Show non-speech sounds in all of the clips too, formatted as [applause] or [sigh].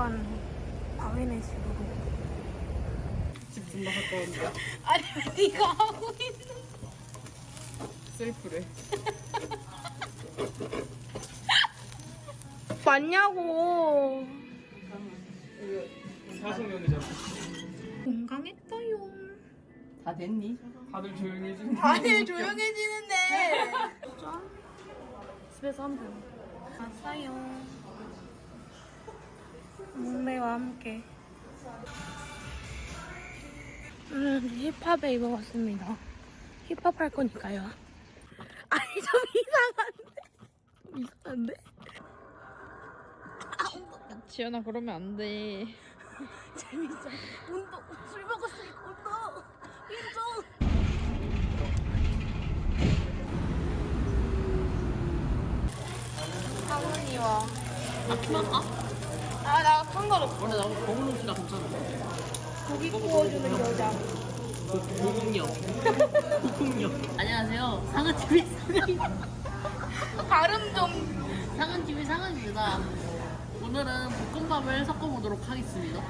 약간 바위네 식으로. 집 존나 가까운데 아니 네가 하고 있는. 셀프래 [laughs] 맞냐고. 사소년이잖아 건강했어요. 다 됐니? 다들 조용히 해주는 아니 조용해지는데. [laughs] 짠. 집에서 한 번. 왔어요. 몸매와 함께. 오늘 힙합에 입어봤습니다. 힙합 할 거니까요. 아니 좀 이상한데? 이상한데? 지연아 그러면 안돼 [laughs] 재밌어. 운동. 술 먹었으니까 운동. 운동. 나 피할까? 아 나 상관없어. 원래 나 거울 옷이라 괜찮아. 고기 구워주는 여자. 고국력. 고국력. [laughs] 안녕하세요. 상은TV 상은, 발음 좀 상은TV 상은입니다. 오늘은 볶음밥을 섞어보도록 하겠습니다.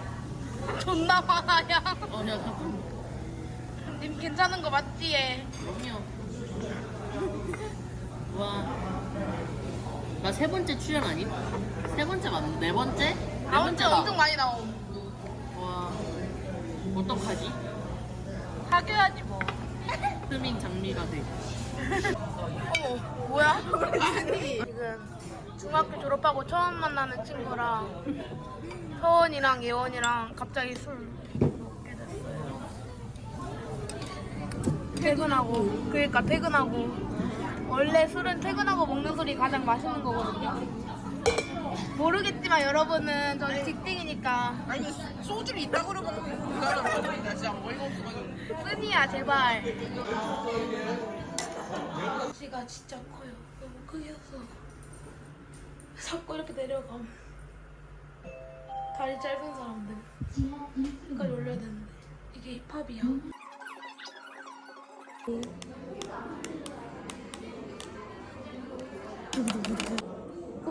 존나 많아야. 어, 야, 잠깐. 님 괜찮은 거 맞지? 얘? 그럼요. 와. 나 세 번째 출연 아님? 세 번째 맞나? 네 번째? 네 다음 주에 번째다. 엄청 많이 나옴. 와. 어떡하지? 사귀어야지 뭐. [laughs] 스밍 장미가 돼. 어머 뭐야? [laughs] 아니 지금 중학교 졸업하고 처음 만나는 친구랑 서원이랑 예원이랑 갑자기 술 먹게 됐어요. 퇴근하고 그러니까 퇴근하고 원래 술은 퇴근하고 먹는 술이 가장 맛있는 거거든요. 모르겠지만 여러분은 저는 직딩이니까 아니 소주를 이따구로 먹는 그 사람 나 진짜 어이가 없어가지고 쓰니야 제발. 지가 진짜 커요. 너무 크게 서 자꾸 이렇게 내려감. 다리 짧은 사람들. 여기까지 올려야 되는데 이게 힙합이야.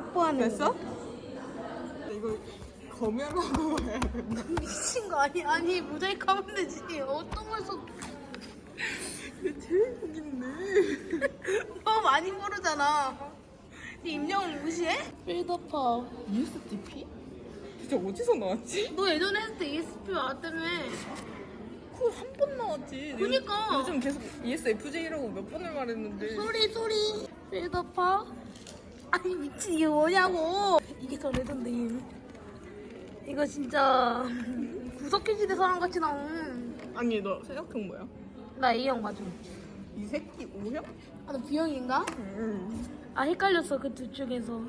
뽀뽀하는 됐어? 이거 검열하고 와야 된다 미친 거 아니 아니 모자이크 하면 되지 어떤 걸 써? 근데 제일 웃긴데 너무 많이 모르잖아 네 임영을 무시해? 필더파 ESTP? 진짜 어디서 나왔지? 너 예전에 했을 때 ESP 나왔다며 그거 한번 나왔지 그니까. 요- 요즘 계속 E ESFJ라고 몇 번을 말했는데 소리 소리 필더파 아니 미친 이게 뭐냐고 이게 저 레전드 이거 진짜 구석기지대 사람같이 나온 아니 너 생각형 뭐야? 나 A형 맞아 이 새끼 O형? 아, 너 B형인가? 응아 헷갈렸어 그 둘 중에서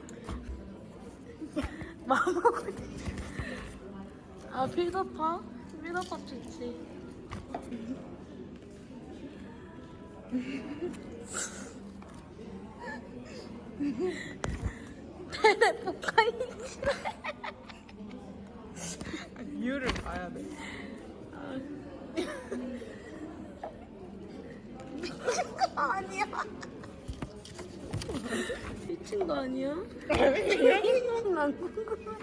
[laughs] 마음먹을 아 필더파? 필더파 좋지 [laughs] 아니, 이유를 봐야 돼. 아니야? 미친 거 아니야? 난 궁금해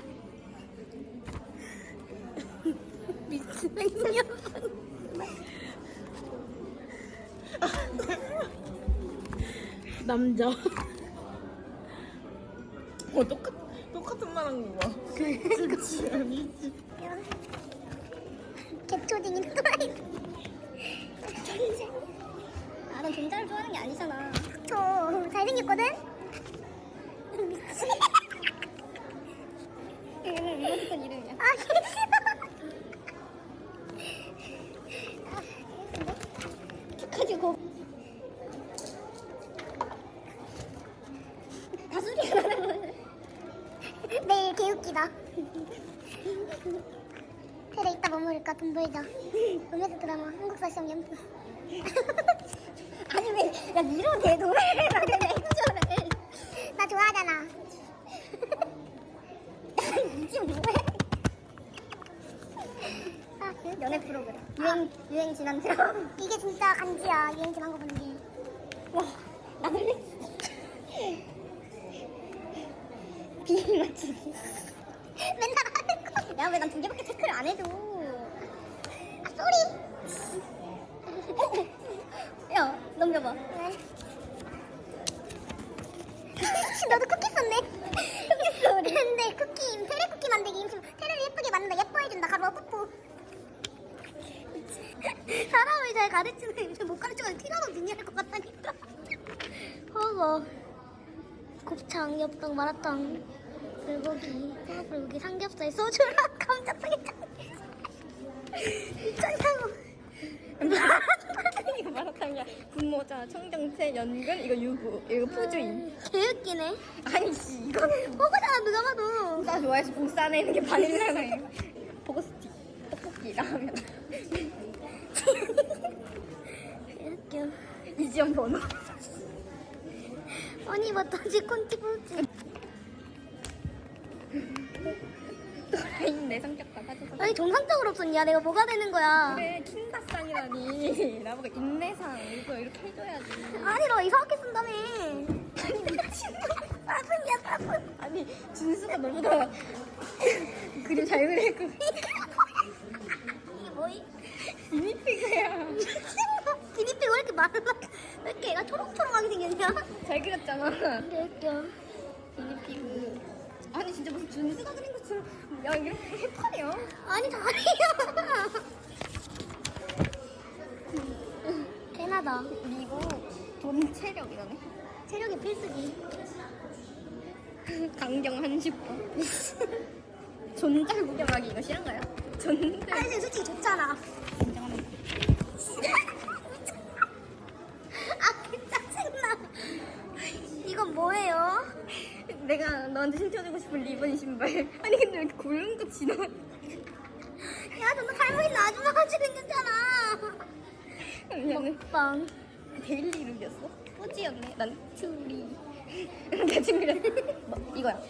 미친 녀석 남자 개초딩인 또라이 존재 나는 존재를 좋아하는 게 아니잖아 저 잘생겼거든? 미친 이름을 이모티콘 이름이야 아 싫어 아, 가지고 다 소리가 나는 매일 개웃기다 그래 이따 뭐 먹을까 돈 벌자. 로맨스 드라마 한국사 시험 연프 아니 왜야 내 노래를 나는 액션을. 나 좋아하잖아. [laughs] 뭐해? 아 그? 연애 프로그램. 유행 유행 지난 드라마. 이게 진짜 간지야 유행 지난 거 보는 게와 나는. [laughs] 비밀 맞추기 아 왜 난 두 개밖에 체크를 안 해줘 아 쏘리. [laughs] 야 넘겨봐. [laughs] 너도 쿠키 썼네. 쿠키 쏘리. 근데 쿠키 테레 쿠키 만들기 임신 테레를 예쁘게 만든다. 예뻐해준다. 가루와 뽀뽀 사람을 잘 가르치는 못 가르치면 티라노 미니할 것 같다니까. [laughs] 허거 곱창, 엽떡, 마라탕, 불고기, 불고기, 삼겹살, 소주랑 [laughs] 감자탕이 미쳤냐고 이거 마라탕이야. 분모자, 청정채, 연근, 이거 유부, 이거 푸주인. 개웃기네 아니 씨 이거 허거잖아 누가 봐도 나 좋아해서 복사 안에 있는 게 바닐라네. 보고스틱, 떡볶이, 라면. 개웃겨 이지연 번호. 언니 버터지 콘티부지 정상적으로 없었냐 내가 뭐가 되는 거야? 그래 킹다쌍이라니. [laughs] 나보고 인내상 이거 이렇게 해줘야지. 아니 너 이상하게 쓴다며. 빠분이야 [laughs] 빠분 아니 준수가 너보다 [laughs] 그림 잘 그리고. 이게 뭐이? 미니피그야. 기니피가 왜 이렇게 많아? 왜 이렇게 얘가 초록초록하게 생겼냐? 잘 그렸잖아. 개웃겨 미니피그 아니 진짜 무슨 준수가 그린 것처럼. 야 이렇게 해파려 아니 다리야. 대나다. 그리고 돈 체력 이러네. 체력이 필수지. 강경 한 10번 [laughs] 존잘 구경하기 이거 싫은가요? 존잘 아니 솔직히 좋잖아. 인정합니다 아 짜증나 이건 뭐예요? 내가 너한테 신청해주고 싶은 리본 신발. [laughs] 아니 근데 왜 이렇게 거 지나 [laughs] 야 너는 할머니 아줌마 같이 생겼잖아. 미안해. 빵 데일리 룩이었어? 꾸지였네. 난 투리. [laughs] 대충 그렸어. 뭐, 이거야.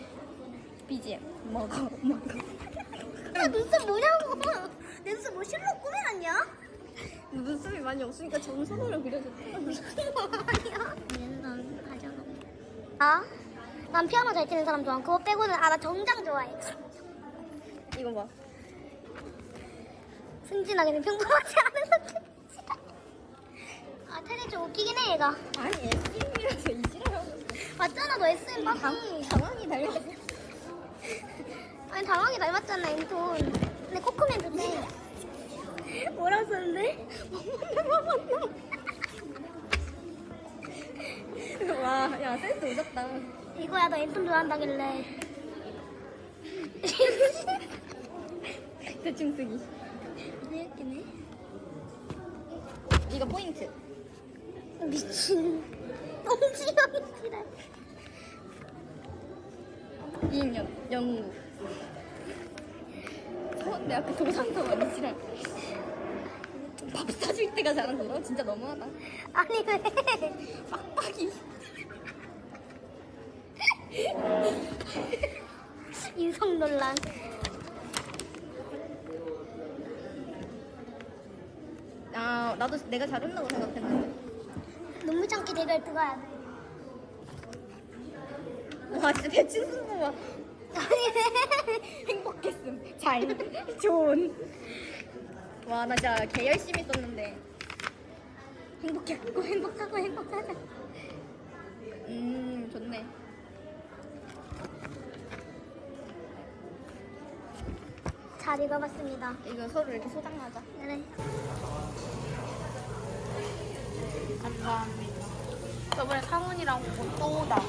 BGM 먹어 먹어. 야 눈썹 뭐냐고. 내 눈썹 뭐 실로 꾸며놨냐? 눈썹이 많이 없으니까 점선으로 그려줬다 무슨 말이야? 난 하잖아 아? 난 피아노 잘 치는 사람 좋아 그거 빼고는 아 나 정장 좋아해. 이거 봐. 순진하게는 평범하지 않은 선택. 아 테레 좀 웃기긴 해 얘가. 아니 SM이라서 이지라고 맞잖아 너 SM 당, 봤지 당황이 달렸어. 아니 당황히 닮았잖아 인톤. 근데 코코맨도 돼 뭐라 썼는데? 와 야 센스 오졌다 이거야 너 인톤 좋아한다길래. 대충 쓰기. 웃기네? 이거 포인트. 미친. 똥지형이지랄 이인연 영국 서원대학교 도산서 아니지랄 밥 사줄 때가 잘한다 진짜 너무하다. 아니 왜? 빡빡이 [laughs] 인성 논란. 아 나도 내가 잘한다고 생각했는데. 참기 대결 들어야 돼 와 진짜 대충 쓴 거봐 아니 왜 [laughs] 행복했음. 잘. [laughs] 좋은. 와 나 진짜 개 열심히 썼는데. 행복했고 행복하고 행복하자 음 좋네 잘 읽어봤습니다 이거 서로 이렇게 소장하자 그래 감사합니다. 저번에 상훈이랑 보고 또 오다.